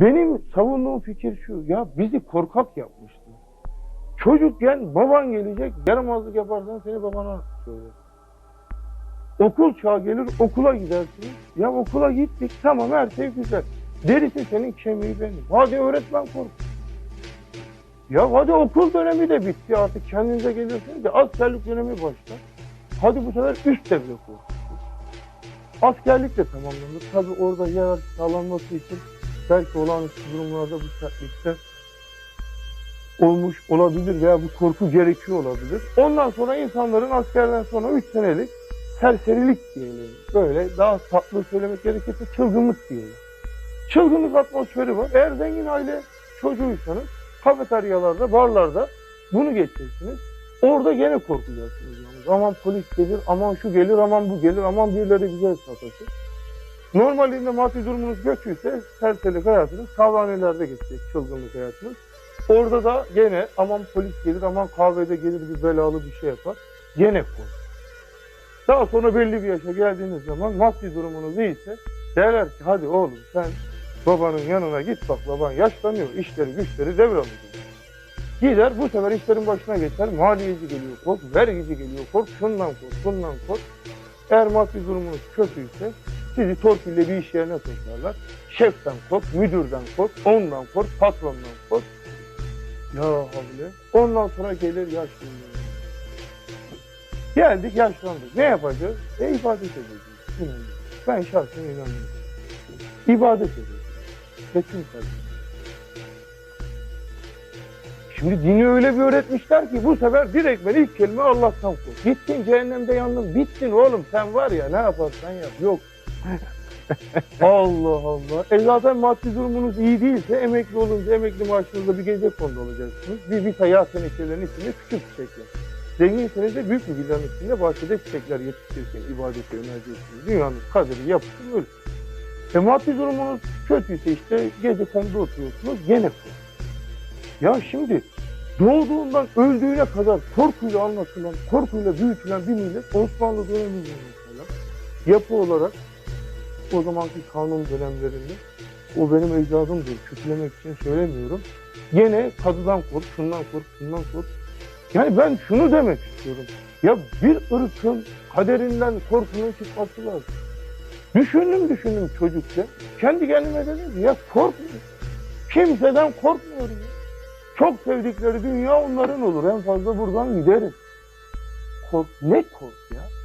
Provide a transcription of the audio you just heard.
Benim savunduğum fikir şu. Ya bizi korkak yapmıştı. Çocukken baban gelecek, yaramazlık yaparsan seni babana söyler. Okul çağı gelir, okula gidersiniz. Ya okula gittik, tamam her şey güzel. Derisi senin, kemiği benim. Hadi öğretmen kork. Ya hadi okul dönemi de bitti artık kendinize gelirsiniz de askerlik dönemi başlar. Hadi bu sefer üst devre korkusu. Askerlik de tamamlanır. Tabi orada yer sağlanması için belki olağanüstü durumlarda bu sertlikte olmuş olabilir veya bu korku gerekiyor olabilir. Ondan sonra insanların askerden sonra 3 senelik serserilik diyelim. Böyle daha tatlı söylemek gerekirse çılgınlık diyelim. Çılgınlık atmosferi var. Eğer zengin aile çocuğuysanız kafeteryalarda, barlarda bunu geçeceksiniz. Orada gene korkacaksınız. Aman polis gelir, aman şu gelir, aman bu gelir, aman birileri bize sataşır. Normalinde maddi durumunuz kötüyse serserilik hayatınız kahvehanelerde geçecek çılgınlık hayatınız. Orada da gene aman polis gelir, aman kahvede gelir bir belalı bir şey yapar. Gene kork. Daha sonra belli bir yaşa geldiğiniz zaman maddi durumunuz iyiyse derler ki hadi oğlum sen babanın yanına git bak baban yaşlanıyor işleri güçleri devralıyor. Gider bu sefer işlerin başına geçer maliyeci geliyor kork, vergici geliyor kork, şundan kork, bundan kork. Eğer maddi durumunuz kötüyse sizi torpille bir iş yerine sokarlar. Şeften kork, müdürden kork, ondan kork, patrondan kork. Ya havle. Ondan sonra gelir yaşlılığın. Geldik yaşlandık. Ne yapacağız? E ibadet edeceğiz. Ben şahsen inanıyorum. İbadet edeceğiz. Seçim tabii. Şimdi dini öyle bir öğretmişler ki bu sefer direkt ben ilk kelime Allah'tan kork. Gittin cehennemde yandın. Bittin oğlum sen var ya ne yaparsan yap. Yok. Allah Allah. E zaten maddi durumunuz iyi değilse emekli olunca emekli maaşınızda bir gece kondu olacaksınız. Bir vita yağ tenekelerin içinde küçük çiçekler. Zenginseniz de büyük bir villanın içinde bahçede çiçekler yetiştirirken ibadete yöneleceksiniz. Dünyanın kaderi yapısı böyle. E maddi durumunuz kötüyse işte gece konuda oturuyorsunuz gene. Ya şimdi doğduğundan öldüğüne kadar korkuyla anlatılan, korkuyla büyütülen bir millet Osmanlı döneminde mesela yapı olarak o zamanki kanun dönemlerinde o benim ecdadımdır. Kötülemek için söylemiyorum. Gene kadıdan kork, şundan kork, şundan kork. Yani ben şunu demek istiyorum. Ya bir ırkın kaderinden korkunun çıkması lazım. Düşündüm düşündüm çocukça. Kendi kendime dedim ya korkmuyor. Kimseden korkmuyorum. Çok sevdikleri dünya onların olur. En fazla buradan gideriz. Kork, ne kork ya?